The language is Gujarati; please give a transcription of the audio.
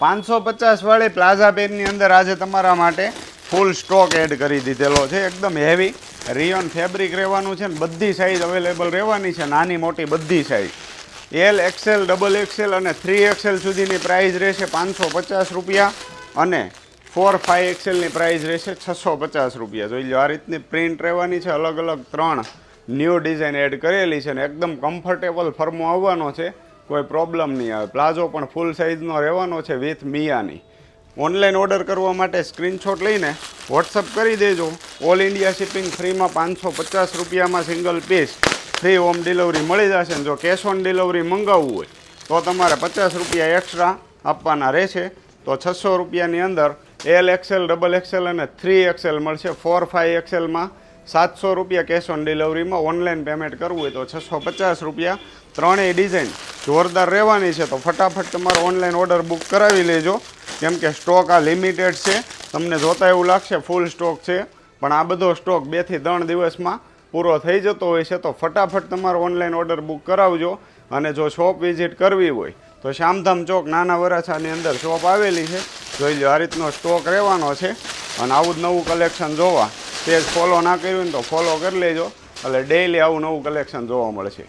પાંચસો પચાસ વાળી પ્લાઝા પેનની અંદર આજે તમારા માટે ફૂલ સ્ટોક એડ કરી દીધેલો છે. એકદમ હેવી રિયોન ફેબ્રિક રહેવાનું છે ને બધી સાઇઝ અવેલેબલ રહેવાની છે. નાની મોટી બધી size L XL double XL અને થ્રી એક્સેલ સુધીની પ્રાઇસ રહેશે પાંચસો પચાસ રૂપિયા અને ફોર ફાઇવ એક્સેલની પ્રાઇસ રહેશે છસો પચાસ રૂપિયા. જોઈ લો આ રીતની પ્રિન્ટ રહેવાની છે. અલગ અલગ ત્રણ ન્યૂ ડિઝાઇન એડ કરેલી છે ને એકદમ કમ્ફર્ટેબલ ફર્મો આવવાનો છે. કોઈ પ્રોબ્લેમ નહીં આવે. પ્લાઝો પણ ફૂલ સાઇઝનો રહેવાનો છે વિથ મિયાની ઓનલાઈન ઓર્ડર કરવા માટે સ્ક્રીનશોટ લઈને વોટ્સઅપ કરી દેજો. ઓલ ઇન્ડિયા શિપિંગ ફ્રીમાં પાંચસો પચાસ રૂપિયામાં single piece free home delivery મળી જશે ને જો કેશ ઓન ડિલિવરી મંગાવવું હોય, તો તમારે પચાસ રૂપિયા એક્સ્ટ્રા આપવાના રહેશે. તો છસો રૂપિયાની અંદર એલ એક્સેલ ડબલ એક્સેલ અને થ્રી એક્સેલ મળશે. ફોર ફાઇવ એક્સેલમાં સાતસો રૂપિયા કેશ ઓન ડિલિવરીમાં ઓનલાઈન પેમેન્ટ કરવું હોય તો છસો પચાસ રૂપિયા. ત્રણેય ડિઝાઇન જોરદાર રહેવાની છે તો ફટાફટ તમારો ઓનલાઈન ઓર્ડર બુક કરાવી લેજો. કેમ કે સ્ટોક આ લિમિટેડ છે. તમને જોતા એવું લાગશે ફૂલ સ્ટોક છે. પણ આ બધો સ્ટોક બેથી ત્રણ દિવસમાં પૂરો થઈ જતો હોય છે તો ફટાફટ તમારો ઓનલાઈન ઓર્ડર બુક કરાવજો. અને જો શોપ વિઝિટ કરવી હોય તો શ્યામધામ ચોક નાના વરાછાની અંદર શોપ આવેલી છે. જોઈ લો આ રીતનો સ્ટોક રહેવાનો છે. અને આવું જ નવું કલેક્શન જોવા. તે જ ફોલો ના કર્યું ને તો ફોલો કરી લેજો. એટલે ડેઈલી આવું નવું કલેક્શન જોવા મળશે